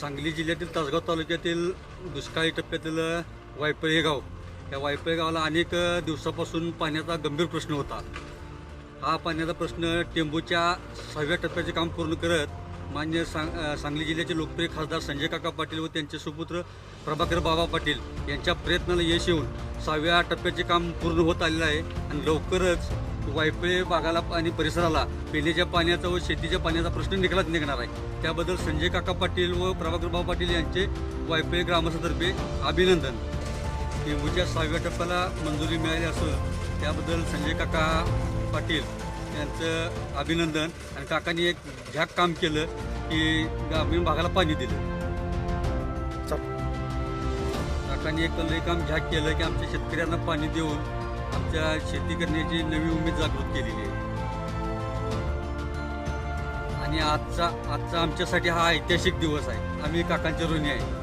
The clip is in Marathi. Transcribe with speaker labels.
Speaker 1: सांगली जिल्ह्यातील तासगाव तालुक्यातील दुष्काळी टप्प्यातील वायपळे हे गाव. या वायपळे गावाला अनेक दिवसापासून पाण्याचा गंभीर प्रश्न होता. हा पाण्याचा प्रश्न टेंबूच्या सहाव्या टप्प्याचे काम पूर्ण करत मान्य सांग सांगली जिल्ह्याचे लोकप्रिय खासदार संजय काका पाटील व त्यांचे सुपुत्र प्रभाकर बाबा पाटील यांच्या प्रयत्नाला यश येऊन सहाव्या टप्प्याचे काम पूर्ण होत आलेलं आहे. आणि लवकरच वायपळे भागाला आणि परिसराला पिण्याच्या पाण्याचा व शेतीच्या पाण्याचा प्रश्न निघालाच निघणार आहे. त्याबद्दल संजय काका पाटील व प्रभाकर बाबा पाटील यांचे वायपळे ग्रामस्थातर्फे अभिनंदन. टेंबूच्या सहाव्या टप्प्याला मंजुरी मिळाली असून त्याबद्दल संजय काका पाटील यांचं अभिनंदन आणि काकांनी एक झॅक काम केलं की ग्रामीण भागाला पाणी दिलं. काकांनी एक काम झॅक केलं की आमच्या शेतकऱ्यांना पाणी देऊन आमच्या शेती करण्याची नवी उमेद जागृत केलेली आहे. आणि आजचा आजचा आमच्यासाठी हा ऐतिहासिक दिवस आहे. आम्ही काकांचे ऋणी आहे.